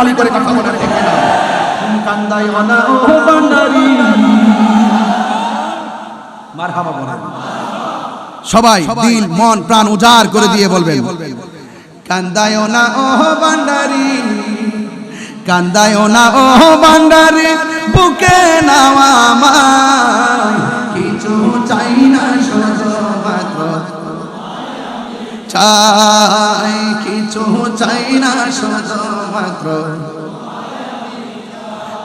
মালামালি করে কথা বলে ঠিক না। কান্দাই অনা ও বান্দারি। মারহাবা বলেন সবাই দিল মন প্রাণ উজাড় করে দিয়ে বলবেন। কান্দায় না ও বান্দারি। কান্দায় না ও বান্দারি। বুকে নাওয়া কিছু চাই না শুধু মাত্র। কিছু চাই না শুধু মাত্র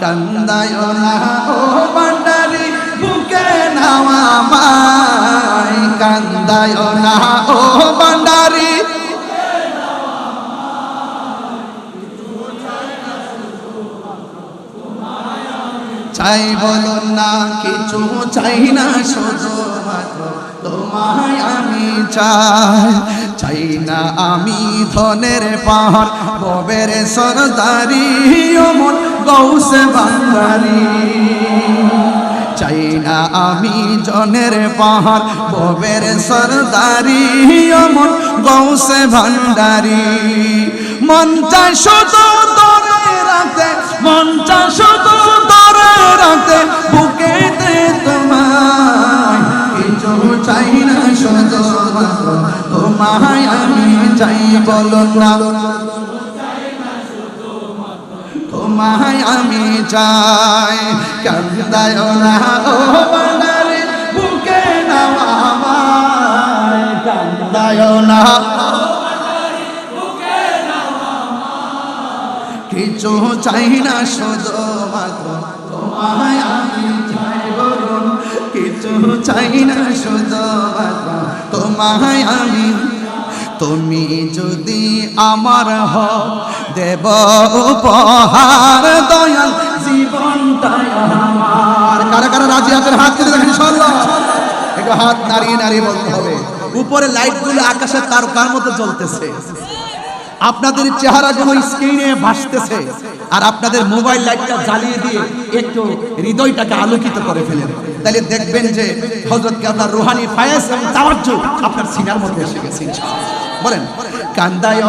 কান্দায় না, ও বান্দারি বুকে নাওয়া মাই। কান্দায় না, ও বান্দারি চাই বলুন না, কিছু চাই না শুধু তোমায় আমি চাই চাই না আমি ধনের পাহাড় ববের সরদারি অমন গৌসে বাঙ্গারি চাই না আমি জনের পাহাড় ববের সরদারি অমন গৌসে ভান্ডারি। মন চাই শুধু তোরে রাখতে মন চাই শুধু তোরে রাখতে তোমায় আমি চাই বলো না। তোমায় আমি চাই কান্দায় না ও বান্দারে, বুকে নাও আমায়। কান্দায় না কিছু চাই না শুধু মাত্র তোমায় আমি চাই বলুন কিছু চাই না শুধু মাত্র তোমায় আমি তুমি যদি আমার হ দেব উপহার দয়াল জীবনটাই আমার। কারা কারা রাজি আছেন? হাত তুলে দেখেন, ইনশাআল্লাহ। একটু হাত নাড়িয়ে নাড়িয়ে বলতে হবে। উপরে লাইটগুলো আকাশের তারকার মতো জ্বলতেছে। আপনাদের চেহারা চেহারাগুলো স্ক্রিনে ভাসতেছে আর আপনাদের মোবাইল লাইটটা জ্বালিয়ে দিয়ে একটু হৃদয়টাকে আলোকিত করে ফেলেন। তাহলে দেখবেন যে হজরতকে আপনার রুহানি, ফায়েজ এবং আপনার সিনার মধ্যে এসে গেছে বলেন, কান্দায়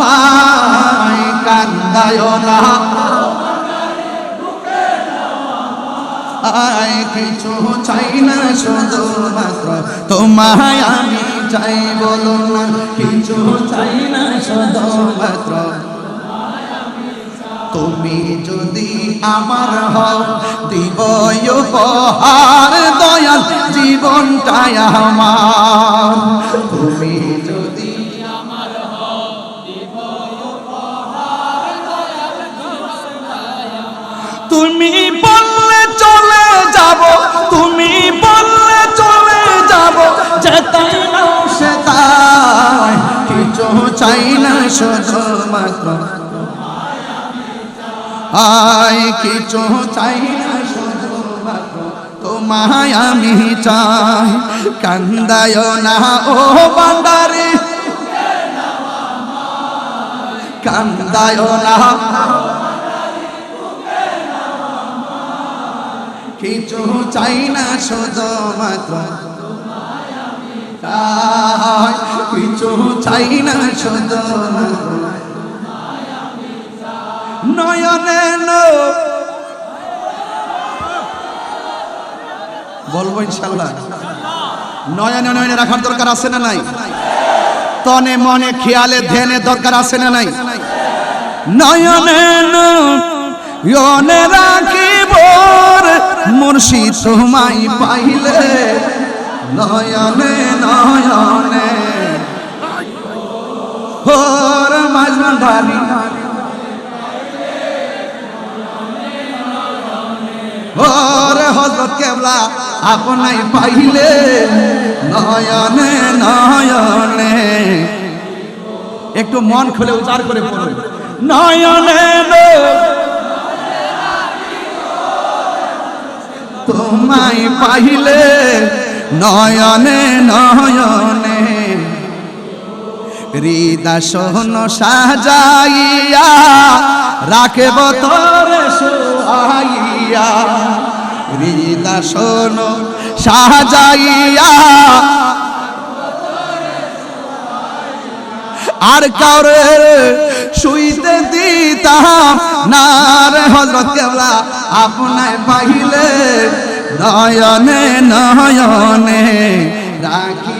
মাই কান্দায় না আয় কিছু চাই না, শুধু মাত্র তোমায় আমি চাই বলো না, কিছু চাই না শুধু মাত্র। তুমি যদি আমার হও, দিব উপহার দয়াল, জীবনটাই আমার। তুমি যদি আমার। তুমি চাই না শুধু মাত্র। আয় কিছু চাই না শুধু মাত্র। তোমায় আমি চাই। কান্দায় না ও বান্দারে। কান্দায় না কিছু চাই না শুধু মাত্র। চাই, চাই না নয়নে বলব ইনশাল্লাহ। নয়নে নয়নে রাখার দরকার আছে না নাই? তনে মনে খেয়ালে ধ্যানে দরকার আছে না নাই? নয়নে নয়নে রাখিব মুর্শিদ তোমায় পাইলে। নয়নে নয়নে। ওরে হজরত কেবলা আপনাই পাইলে, নয়নে নয়নে। একটু মন খুলে উচার করে পড়ুন। নয়নে। তোমায় পাইলে, নয়নে নয়নে। হৃদাসন সাজাইয়া রাখব তোরে সোহাইয়া হৃদাসন সাজাইয়া, আর কাউরে শুইতে দিতাম না রে হজরত কেবলা। আপনায় পাইলে নয়নে নয়নে রাখিব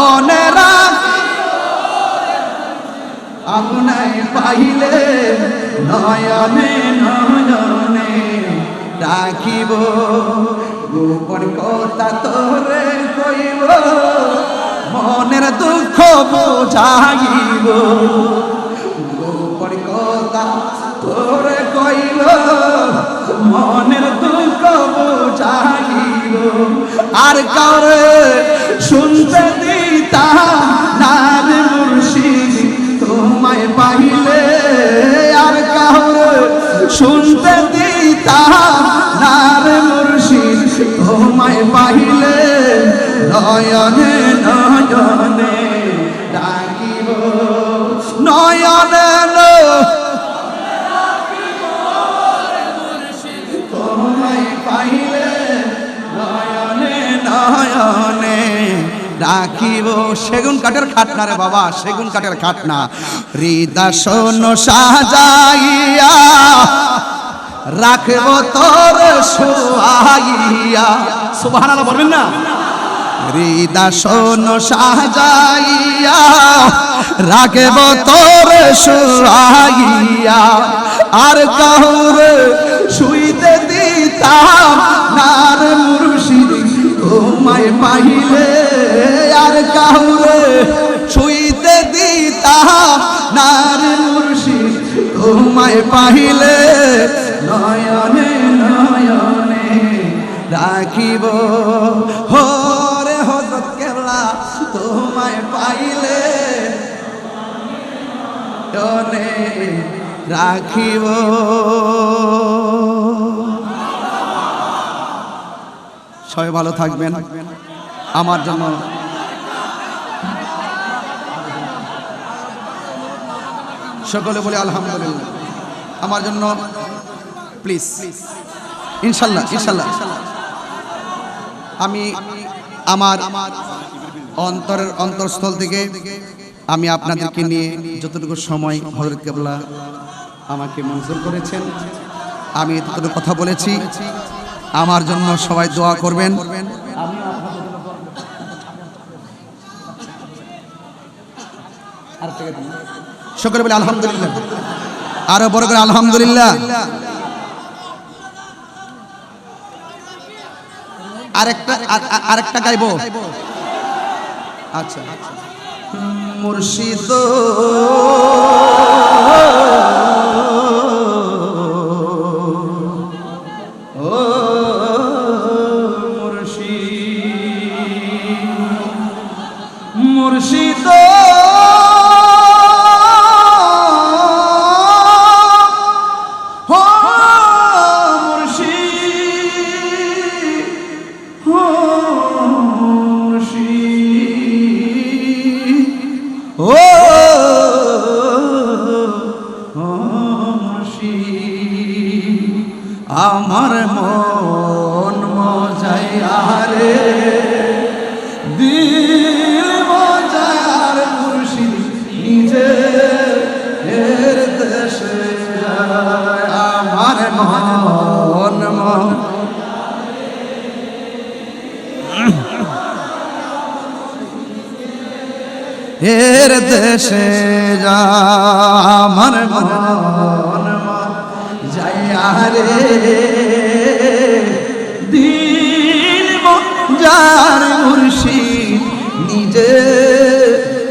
নয়নে আপনায় পাইলে নয়নে নয়নে রাখিব গোপন কথা তোরে কইব, মনের দুঃখ বোঝাইব, গোপন কথা তোরে কইব, মনের দুঃখ বোঝাইব। আর কারে শুনতে দিতা নার মুর্শিদ তোমায় পাইলে আর কাহর শুনতে দিতা। নার মুর্শিদ তোমায় পাইলে নয়নে নয়নে। সেগুন কাঠের খাটনা রে বাবা, সেগুন কাঠের খাটনা হৃদাসন সাজাইয়া, রাখব তোর সোয়াইয়া সুবহানাল্লাহ বলবেন না? হৃদাসন সাজাইয়া, রাখব তোর সোয়াইয়া আর কাহুরে শুইতে দিতাম, নার মুর্শিদ তোমায় পাইলে। আর কাহুরে শুইতে দিতাম নার মুর্শিদ তোমায় পাইলে নয়নে নয়নে রাখিব। হরে হজরত কেলা তোমায় পাইলে নয়নে রাখিব। সবাই ভালো থাকবেন। আমার জন্য। সকলে বলে আলহামদুলিল্লাহ। আমার জন্য প্লিজ ইনশাল্লাহ ইনশাল্লাহ। আমি আমার অন্তরের অন্তরস্থল থেকে আমি আপনাদেরকে নিয়ে যতটুকু সময় হজরত কেবলা আমাকে মঞ্জুর করেছেন, আমি ততটুকু কথা বলেছি। আমার জন্য সবাই দোয়া করবেন। সকলে বলে আলহামদুলিল্লাহ। আরও বড় করে আলহামদুলিল্লাহ। আরেকটা আর- আর- আরেকটা গাইবো। আচ্ছা। মুর্শিদ এর দেশে যা আমার মন, যাইয়া রে। দিন যার মুর্শি নিজে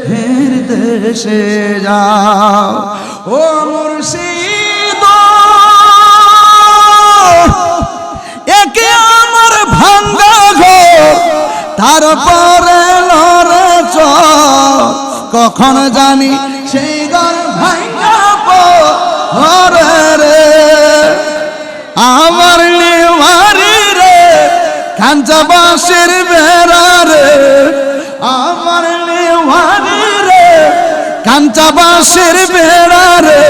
হের দেশে যা ও কখন জানি, সেই ঘর পরে রে আমার নেওয়ারি রে খাঞ্চা বাঁশের বেড়া রে। আমার নেওয়ারি রে খাঞ্চা বাঁশের বেড়া রে,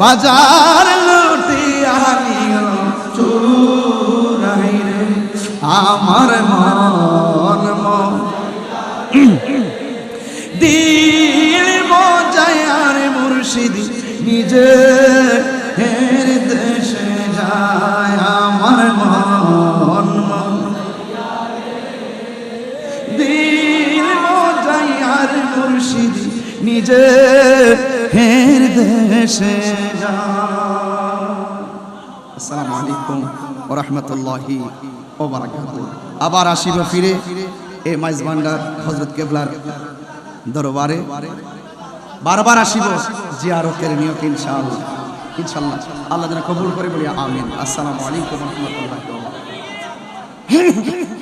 বাজার মুর্শিদ নিজে হের দেশে যায় আমার মন। দিল মজাই আর মুর্শিদ নিজে হের দেশে আসসালামু আলাইকুম ওয়া রাহমাতুল্লাহি ওয়া বারাকাতুহু আবার আসিব ফিরে এই মাইজ ভান্ডার হযরত কেবলার দরবারে। বারবার আসিব জিয়ারতের নিয়ত ইনশাআল্লাহ। ইনশাআল্লাহ। আল্লাহ যেন কবুল করে বলি, আমিন। আসসালামু আলাইকুম রাহমাতুল্লাহি